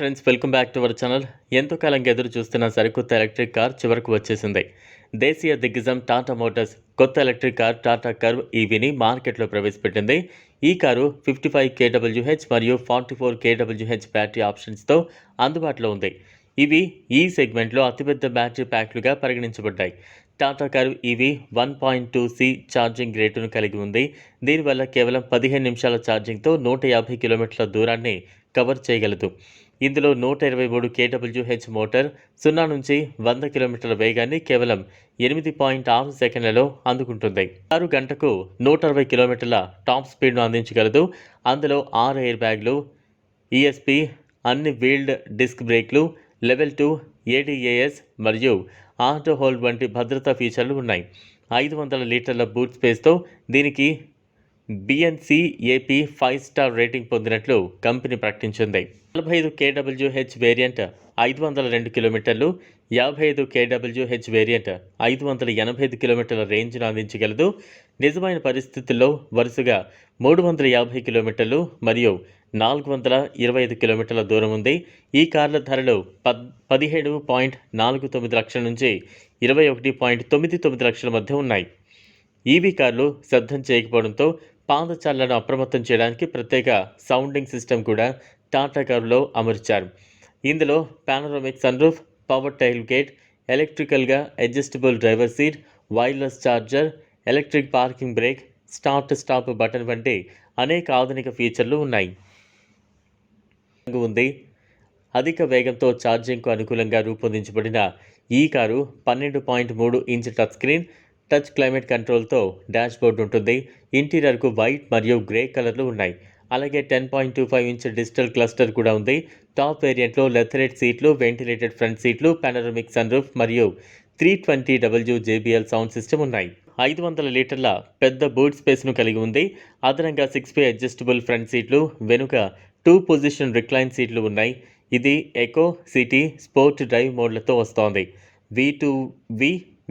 Friends welcome back to our channel ఎంతో కాలంగా ఎదురు చూస్తున్న సరికొత్త ఎలక్ట్రిక్ కార్ చివరకు వచ్చేసింది. దేశీయ దిగ్గజం టాటా మోటార్స్ కొత్త ఎలక్ట్రిక్ కార్ టాటా కర్వ్ ఈవీని మార్కెట్లో ప్రవేశపెట్టింది. ఈ కారు ఫిఫ్టీ ఫైవ్ కేడబ్ల్యూహెచ్ మరియు ఫార్టీ ఫోర్ కేడబ్ల్యూహెచ్ బ్యాటరీ ఆప్షన్స్తో అందుబాటులో ఉంది. ఇవి ఈ సెగ్మెంట్లో అతిపెద్ద బ్యాటరీ ప్యాక్లుగా పరిగణించబడ్డాయి. Tata Curvv EV one point two C charging రేటును కలిగి ఉంది. దీనివల్ల కేవలం పదిహేను నిమిషాల ఛార్జింగ్తో నూట యాభై కిలోమీటర్ల దూరాన్ని కవర్ చేయగలదు. ఇందులో నూట ఇరవై మూడు కేడబ్ల్యూహెచ్ మోటార్ సున్నా నుంచి వంద కిలోమీటర్ల వేగాన్ని కేవలం ఎనిమిది పాయింట్ ఆరు సెకండ్లలో అందుకుంటుంది. ఆరు గంటకు నూట అరవై కిలోమీటర్ల టాప్ స్పీడ్ను అందించగలదు. అందులో ఆరు ఎయిర్ బ్యాగ్లు ఈఎస్పి అన్ని వీల్డ్ డిస్క్ బ్రేక్లు లెవెల్ టూ ఏడీఏఎస్ మరియు ఆటో హోల్డ్ వంటి భద్రతా ఫీచర్లు ఉన్నాయి. ఐదు వందల లీటర్ల బూట్ స్పేస్తో దీనికి BNCAP five star rating పొందినట్లు కంపెనీ ప్రకటించింది. నలభై ఐదు కేడబ్ల్యూహెచ్ వేరియంట్ ఐదు వందల రెండు కిలోమీటర్లు యాభై ఐదు కేడబ్ల్యూహెచ్ వేరియంట్ ఐదు వందల ఎనభై ఐదు కిలోమీటర్ల రేంజ్ను అందించగలదు. నిజమైన పరిస్థితుల్లో వరుసగా మూడు వందల యాభై కిలోమీటర్లు మరియు నాలుగు వందల ఇరవై ఐదు కిలోమీటర్ల దూరం ఉంది. ఈ కార్ల ధరలు పద్ పదిహేడు పాయింట్ నాలుగు తొమ్మిది లక్షల నుంచి ఇరవై ఒకటి పాయింట్ తొమ్మిది తొమ్మిది లక్షల మధ్య ఉన్నాయి. ఈవీ కార్లు శబ్దం చేయకపోవడంతో పాదచారులను అప్రమత్తం చేయడానికి ప్రత్యేక సౌండింగ్ సిస్టమ్ కూడా టాటా కారులో అమర్చారు. ఇందులో panoramic sunroof power tailgate ఎలక్ట్రికల్గా adjustable driver seat wireless charger electric parking brake start stop button వంటి అనేక ఆధునిక ఫీచర్లు ఉన్నాయి. ఉంది. అధిక వేగంతో ఛార్జింగ్కు అనుకూలంగా రూపొందించబడిన ఈ కారు పన్నెండు పాయింట్ మూడు inch touch screen touch climate కంట్రోల్తో dashboard ఉంటుంది. ఇంటీరియర్కు వైట్ మరియు గ్రే కలర్లు ఉన్నాయి. అలాగే ten point two five inch digital cluster కూడా ఉంది. టాప్ వేరియంట్లో లెథరేట్ సీట్లు వెంటిలేటెడ్ ఫ్రంట్ సీట్లు పానరమిక్ సన్రూఫ్ మరియు three twenty W JBL sound system ఉన్నాయి. ఐదు వందల లీటర్ల పెద్ద బూట్ స్పేస్ను కలిగి ఉంది. అదనంగా సిక్స్ పే అడ్జస్టబుల్ ఫ్రంట్ సీట్లు వెనుక టూ పొజిషన్ రిక్లైన్ సీట్లు ఉన్నాయి. ఇది ఎకో సిటీ స్పోర్ట్ డ్రైవ్ మోడ్లతో వస్తోంది. V two V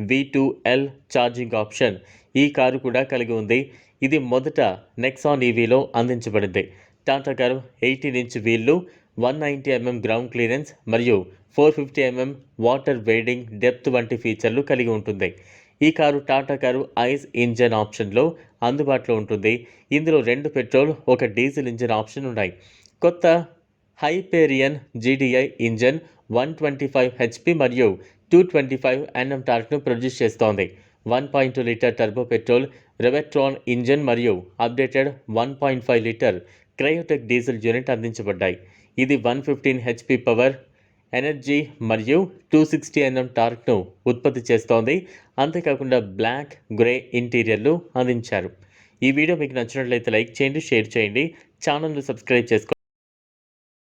V two L charging option ఈ కారు కూడా కలిగి ఉంది. ఇది మొదట నెక్సాన్ ఈవీలో అందించబడింది. టాటా కారు ఎయిటీన్ ఇంచ్ వీళ్ళు one ninety MM ground clearance మరియు four fifty MM water wading depth వంటి ఫీచర్లు కలిగి ఉంటుంది. ఈ car Tata car ICE engine ఆప్షన్లో అందుబాటులో ఉంటుంది. ఇందులో రెండు పెట్రోల్ ఒక డీజిల్ ఇంజన్ ఆప్షన్ ఉన్నాయి. కొత్త Hyperion GDI engine one twenty five HP మరియు టూ ట్వంటీ ఫైవ్ ఎన్ఎం టార్క్ను ప్రొడ్యూస్ చేస్తోంది. One point two litre turbo petrol Revotron engine మరియు updated one point five litre Kryotec diesel unit అందించబడ్డాయి. ఇది one fifteen HP power energy మరియు two sixty NM టార్క్ను ఉత్పత్తి చేస్తోంది. అంతేకాకుండా బ్లాక్ గ్రే ఇంటీరియర్లు అందించారు. ఈ వీడియో మీకు నచ్చినట్లయితే లైక్ చేయండి షేర్ చేయండి. ఛానల్ను సబ్స్క్రైబ్ చేసుకోండి.